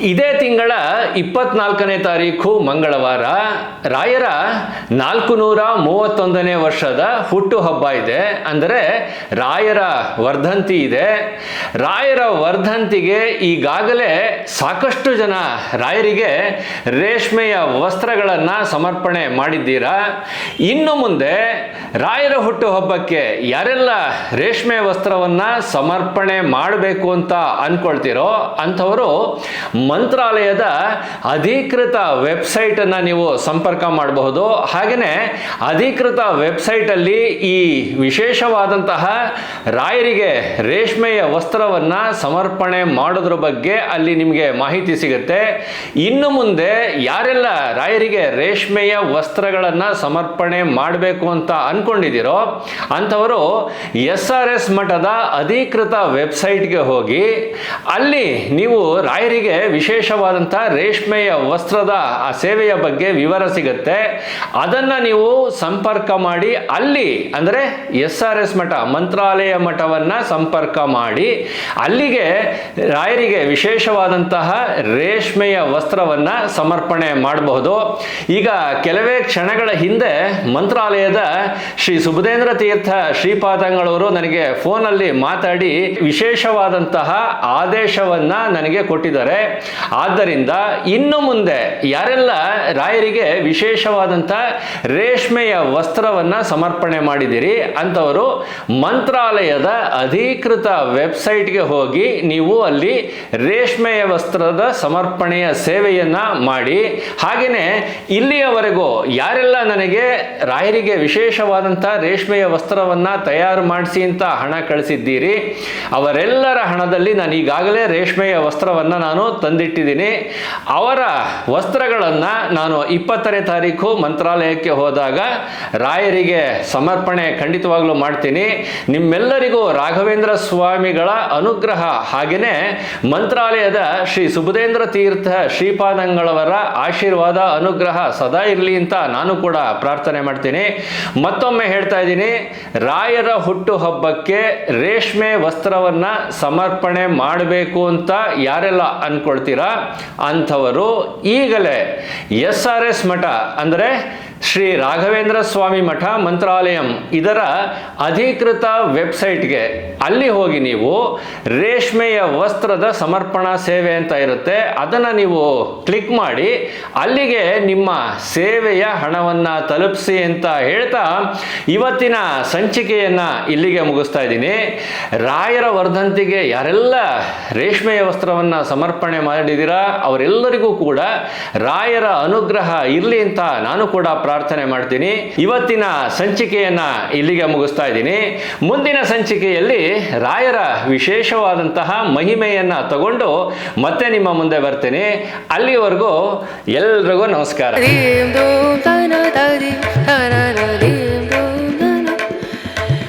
ಇದೇ ತಿಂಗಳ ಇಪ್ಪತ್ನಾಲ್ಕನೇ ತಾರೀಕು ಮಂಗಳವಾರ ರಾಯರ ನಾಲ್ಕು ನೂರ ಮೂವತ್ತೊಂದನೇ ವರ್ಷದ ಹುಟ್ಟುಹಬ್ಬ ಇದೆ. ಅಂದರೆ ರಾಯರ ವರ್ಧಂತಿ ಇದೆ. ರಾಯರ ವರ್ಧಂತಿಗೆ ಈಗಾಗಲೇ ಸಾಕಷ್ಟು ಜನ ರಾಯರಿಗೆ ರೇಷ್ಮೆಯ ವಸ್ತ್ರಗಳನ್ನು ಸಮರ್ಪಣೆ ಮಾಡಿದ್ದೀರಾ? ಇನ್ನು ಮುಂದೆ ರಾಯರ ಹುಟ್ಟುಹಬ್ಬಕ್ಕೆ ಯಾರೆಲ್ಲ ರೇಷ್ಮೆ ವಸ್ತ್ರವನ್ನು ಸಮರ್ಪಣೆ ಮಾಡಬೇಕು ಅಂತ ಅಂದ್ಕೊಳ್ತೀರೋ ಅಂಥವರು ಮಂತ್ರಾಲಯದ ಅಧಿಕೃತ ವೆಬ್ಸೈಟನ್ನು ನೀವು ಸಂಪರ್ಕ ಮಾಡಬಹುದು. ಹಾಗೆಯೇ ಅಧಿಕೃತ ವೆಬ್ಸೈಟಲ್ಲಿ ಈ ವಿಶೇಷವಾದಂತಹ ರಾಯರಿಗೆ ರೇಷ್ಮೆಯ ವಸ್ತ್ರವನ್ನು ಸಮರ್ಪಣೆ ಮಾಡೋದ್ರ ಬಗ್ಗೆ ಅಲ್ಲಿ ನಿಮಗೆ ಮಾಹಿತಿ ಸಿಗುತ್ತೆ. ಇನ್ನು ಮುಂದೆ ಯಾರೆಲ್ಲ ರಾಯರಿಗೆ ರೇಷ್ಮೆಯ ವಸ್ತ್ರಗಳನ್ನು ಸಮರ್ಪಣೆ ಮಾಡಬೇಕು ಅಂತ ಅಂದ್ಕೊಂಡಿದ್ದೀರೋ ಅಂಥವರು ಎಸ್ ಆರ್ ಎಸ್ ಮಠದ ಅಧಿಕೃತ ವೆಬ್ಸೈಟ್ಗೆ ಹೋಗಿ ಅಲ್ಲಿ ನೀವು ರಾಯರಿಗೆ ವಿಶೇಷವಾದಂಥ ರೇಷ್ಮೆಯ ವಸ್ತ್ರದ ಆ ಸೇವೆಯ ಬಗ್ಗೆ ವಿವರ ಸಿಗುತ್ತೆ. ಅದನ್ನು ನೀವು ಸಂಪರ್ಕ ಮಾಡಿ, ಅಲ್ಲಿ ಅಂದರೆ ಎಸ್ ಆರ್ ಎಸ್ ಮಠ, ಮಂತ್ರಾಲಯ ಮಠವನ್ನು ಸಂಪರ್ಕ ಮಾಡಿ, ಅಲ್ಲಿಗೆ ರಾಯರಿಗೆ ವಿಶೇಷವಾದಂತಹ ರೇಷ್ಮೆಯ ವಸ್ತ್ರವನ್ನು ಸಮರ್ಪಣೆ ಮಾಡಬಹುದು. ಈಗ ಕೆಲವೇ ಕ್ಷಣಗಳ ಹಿಂದೆ ಮಂತ್ರಾಲಯದ ಶ್ರೀ ಸುಬುಧೇಂದ್ರ ತೀರ್ಥ ಶ್ರೀಪಾದಂಗಳವರು ನನಗೆ ಫೋನಲ್ಲಿ ಮಾತಾಡಿ ವಿಶೇಷವಾದಂತಹ ಆದೇಶವನ್ನ ನನಗೆ ಕೊಟ್ಟಿದ್ದಾರೆ. ಆದ್ದರಿಂದ ಇನ್ನು ಮುಂದೆ ಯಾರೆಲ್ಲ ರಾಯರಿಗೆ ವಿಶೇಷವಾದಂಥ ರೇಷ್ಮೆಯ ವಸ್ತ್ರವನ್ನ ಸಮರ್ಪಣೆ ಮಾಡಿದಿರಿ ಅಂಥವರು ಮಂತ್ರಾಲಯದ ಅಧಿಕೃತ ವೆಬ್ಸೈಟ್ಗೆ ಹೋಗಿ ನೀವು ಅಲ್ಲಿ ರೇಷ್ಮೆಯ ವಸ್ತ್ರದ ಸಮರ್ಪಣೆಯ ಸೇವೆಯನ್ನ ಮಾಡಿ. ಹಾಗೆಯೇ ಇಲ್ಲಿಯವರೆಗೂ ಯಾರೆಲ್ಲ ನನಗೆ ರಾಯರಿಗೆ ವಿಶೇಷವಾದಂಥ ರೇಷ್ಮೆಯ ವಸ್ತ್ರವನ್ನ ತಯಾರು ಮಾಡಿಸಿ ಅಂತ ಹಣ ಕಳಿಸಿದ್ದೀರಿ, ಅವರೆಲ್ಲರ ಹಣದಲ್ಲಿ ನಾನು ಈಗಾಗಲೇ ರೇಷ್ಮೆಯ ವಸ್ತ್ರವನ್ನು ನಾನು ತಂದಿಟ್ಟಿದ್ದೀನಿ. ಅವರ ವಸ್ತ್ರಗಳನ್ನು ನಾನು ಇಪ್ಪತ್ತನೇ ತಾರೀಕು ಮಂತ್ರಾಲಯಕ್ಕೆ ಹೋದಾಗ ರಾಯರಿಗೆ ಸಮರ್ಪಣೆ ಖಂಡಿತವಾಗ್ಲೂ ಮಾಡ್ತೀನಿ. ನಿಮ್ಮೆಲ್ಲರಿಗೂ ರಾಘವೇಂದ್ರ ಸ್ವಾಮಿಗಳ ಅನುಗ್ರಹ ಹಾಗೆಯೇ ಮಂತ್ರಾಲಯದ ಶ್ರೀ ಸುಬುಧೇಂದ್ರ ತೀರ್ಥ ಶ್ರೀಪಾದಂಗಳವರ ಆಶೀರ್ವಾದ, ಅನುಗ್ರಹ ಸದಾ ಇರಲಿ ಅಂತ ನಾನು ಕೂಡ ಪ್ರಾರ್ಥನೆ ಮಾಡ್ತೀನಿ. ಮತ್ತೊಮ್ಮೆ ಹೇಳ್ತಾ ಇದ್ದೀನಿ, ರಾಯರ ಹುಟ್ಟು ಹಬ್ಬಕ್ಕೆ ರೇಷ್ಮೆ ವಸ್ತ್ರವನ್ನು ಸಮರ್ಪಣೆ ಮಾಡಬೇಕು ಅಂತ ಯಾರೆಲ್ಲ ಅನ್ಕೊಳ್ತೀರಾ? ಅಂಥವರು ಈಗಲೇ ಎಸ್ ಆರ್ ಎಸ್ ಮಠ ಅಂದರೆ ಶ್ರೀ ರಾಘವೇಂದ್ರ ಸ್ವಾಮಿ ಮಠ ಮಂತ್ರಾಲಯಂ. ಇದರ ಅಧಿಕೃತ ವೆಬ್ಸೈಟ್ಗೆ ಅಲ್ಲಿ ಹೋಗಿ ನೀವು ರೇಷ್ಮೆಯ ವಸ್ತ್ರದ ಸಮರ್ಪಣಾ ಸೇವೆ ಅಂತ ಇರುತ್ತೆ. ಅದನ್ನು ನೀವು ಕ್ಲಿಕ್ ಮಾಡಿ, ಅಲ್ಲಿಗೆ ನಿಮ್ಮ ಸೇವೆಯ ಹಣವನ್ನು ತಲುಪಿಸಿ ಅಂತ ಹೇಳ್ತಾ ಇವತ್ತಿನ ಸಂಚಿಕೆಯನ್ನು ಇಲ್ಲಿಗೆ ಮುಗಿಸ್ತಾ ಇದ್ದೀನಿ. ರಾಯರ ವರ್ಧಂತಿಗೆ ಯಾರೆಲ್ಲ ರೇಷ್ಮೆಯ ವಸ್ತ್ರವನ್ನು ಸಮರ್ಪಣೆ ಮಾಡಿದ್ದೀರಾ, ಅವರೆಲ್ಲರಿಗೂ ಕೂಡ ರಾಯರ ಅನುಗ್ರಹ ಇರಲಿ ಅಂತ ನಾನು ಕೂಡ ಪ್ರಾರ್ಥನೆ ಮಾಡ್ತೀನಿ. ಇವತ್ತಿನ ಸಂಚಿಕೆಯನ್ನ ಇಲ್ಲಿಗೆ ಮುಗಿಸ್ತಾ ಇದ್ದೀನಿ. ಮುಂದಿನ ಸಂಚಿಕೆಯಲ್ಲಿ ರಾಯರ ವಿಶೇಷವಾದಂತಹ ಮಹಿಮೆಯನ್ನ ತಗೊಂಡು ಮತ್ತೆ ನಿಮ್ಮ ಮುಂದೆ ಬರ್ತೀನಿ. ಅಲ್ಲಿವರೆಗೂ ಎಲ್ರಿಗೂ ನಮಸ್ಕಾರ.